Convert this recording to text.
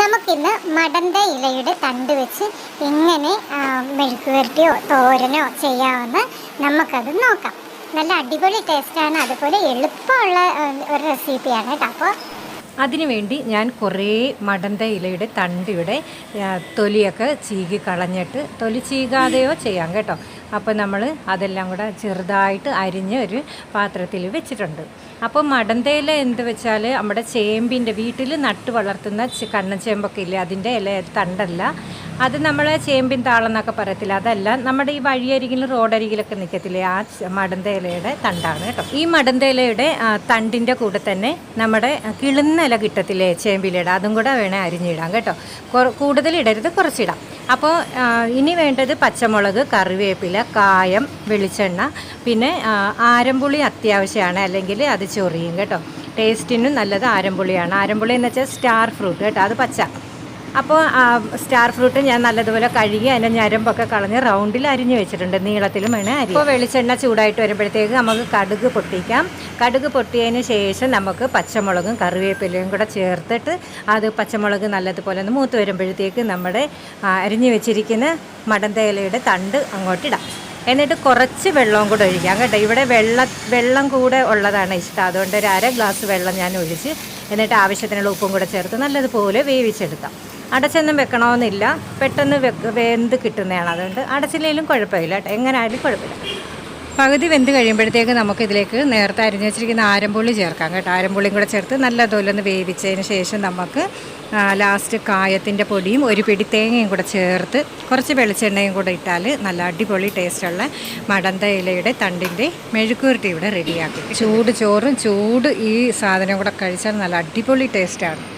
നമുക്കിന്ന് മടന്ത ഇലയുടെ തണ്ട് വെച്ച് എങ്ങനെ മെഴുക്ക് വരട്ടിയോ തോരനോ ചെയ്യാമെന്ന് നമുക്കത് നോക്കാം. നല്ല അടിപൊളി ടേസ്റ്റാണ്. അതുപോലെ എളുപ്പമുള്ള ഒരു റെസിപ്പിയാണ് കേട്ടോ. അപ്പോൾ അതിനുവേണ്ടി ഞാൻ കുറേ മടന്ത ഇലയുടെ തണ്ടിയുടെ തൊലിയൊക്കെ ചീകി കളഞ്ഞിട്ട് തൊലി ചീകാതെയോ ചെയ്യാം കേട്ടോ. അപ്പോൾ നമ്മൾ അതെല്ലാം കൂടെ ചെറുതായിട്ട് അരിഞ്ഞ് ഒരു പാത്രത്തിൽ വെച്ചിട്ടുണ്ട്. അപ്പോൾ മടന്തയില എന്ത് വെച്ചാൽ നമ്മുടെ ചേമ്പിന്റെ വീട്ടിൽ നട്ട് വളർത്തുന്ന കണ്ണച്ചേമ്പൊക്കെ ഇല്ലേ അതിന്റെ ഇല തണ്ടല്ല. അത് നമ്മളെ ചേമ്പിൻ താളെന്നൊക്കെ പറയത്തില്ല? അതല്ല നമ്മുടെ ഈ വഴിയരികിലും റോഡരികിലൊക്കെ നിൽക്കത്തില്ലേ ആ മടന്തേലയുടെ തണ്ടാണ് കേട്ടോ. ഈ മടന്തേലയുടെ തണ്ടിന്റെ കൂടെ തന്നെ നമ്മുടെ കിളുന്ന ഇല കിട്ടത്തില്ലേ ചേമ്പിലയുടെ? അതും കൂടെ വേണേൽ അരിഞ്ഞിടാം കേട്ടോ. കൂടുതൽ ഇടരുത് കുറച്ചിടാം. അപ്പോൾ ഇനി വേണ്ടത് പച്ചമുളക് കറിവേപ്പില കായം വെളിച്ചെണ്ണ പിന്നെ ആരംപുളി അത്യാവശ്യമാണ് അല്ലെങ്കിൽ അത് ചൊറിയും കേട്ടോ. ടേസ്റ്റിനും നല്ലത് ആരംപുളിയാണ്. ആരമ്പുളി എന്ന് വെച്ചാൽ സ്റ്റാർ ഫ്രൂട്ട് കേട്ടോ അത് പച്ച. അപ്പോൾ സ്റ്റാർ ഫ്രൂട്ട് ഞാൻ നല്ലതുപോലെ കഴുകി അതിന്റെ ഞരമ്പൊക്കെ കളഞ്ഞ് റൗണ്ടിൽ അരിഞ്ഞ് വെച്ചിട്ടുണ്ട്. നീളത്തിലും വേണേൽ അരി. അപ്പോൾ വെളിച്ചെണ്ണ ചൂടായിട്ട് വരുമ്പോഴത്തേക്ക് നമുക്ക് കടുക് പൊട്ടിക്കാം. കടുക് പൊട്ടിയതിന് ശേഷം നമുക്ക് പച്ചമുളകും കറിവേപ്പിലയും കൂടെ ചേർത്തിട്ട് അത് പച്ചമുളക് നല്ലതുപോലെ ഒന്ന് മൂത്ത് വരുമ്പോഴത്തേക്ക് നമ്മുടെ അരിഞ്ഞ് വെച്ചിരിക്കുന്ന മടന്തേലയുടെ തണ്ട് അങ്ങോട്ടിടാം എന്നിട്ട് കുറച്ച് വെള്ളവും കൂടെ ഒഴിക്കാം കേട്ടോ. ഇവിടെ വെള്ള വെള്ളം കൂടെ ഉള്ളതാണ് ഇഷ്ടം. അതുകൊണ്ട് ഒരു അര ഗ്ലാസ് വെള്ളം ഞാൻ ഒഴിച്ച് എന്നിട്ട് ആവശ്യത്തിനുള്ള ഉപ്പും കൂടെ ചേർത്ത് നല്ലതുപോലെ വേവിച്ചെടുക്കാം. അടച്ചൊന്നും വെക്കണമെന്നില്ല. പെട്ടെന്ന് വെക്ക് വെന്ത് കിട്ടുന്നതാണ് അതുകൊണ്ട് അടച്ചില്ലെങ്കിലും കുഴപ്പമില്ല കേട്ടോ. എങ്ങനെ ആയാലും കുഴപ്പമില്ല. പകുതി വെന്ത് കഴിയുമ്പോഴത്തേക്ക് നമുക്കിതിലേക്ക് നേരത്തെ അരിഞ്ഞു വെച്ചിരിക്കുന്ന ആരമ്പുള്ളി ചേർക്കാം കേട്ടോ. ആരമ്പുള്ളിയും കൂടെ ചേർത്ത് നല്ലതുപോലെ ഒന്ന് വേവിച്ചതിന് ശേഷം നമുക്ക് ലാസ്റ്റ് കായത്തിന്റെ പൊടിയും ഒരു പിടി തേങ്ങയും കൂടെ ചേർത്ത് കുറച്ച് വെളിച്ചെണ്ണയും കൂടെ ഇട്ടാൽ നല്ല അടിപൊളി ടേസ്റ്റുള്ള മടന്ത ഇലയുടെ തണ്ടിന്റെ മെഴുക്കുരുട്ടി ഇവിടെ റെഡിയാക്കി ചൂട് ചോറും ചൂട് ഈ സാധനം കൂടെ കഴിച്ചാൽ നല്ല അടിപൊളി ടേസ്റ്റാണ്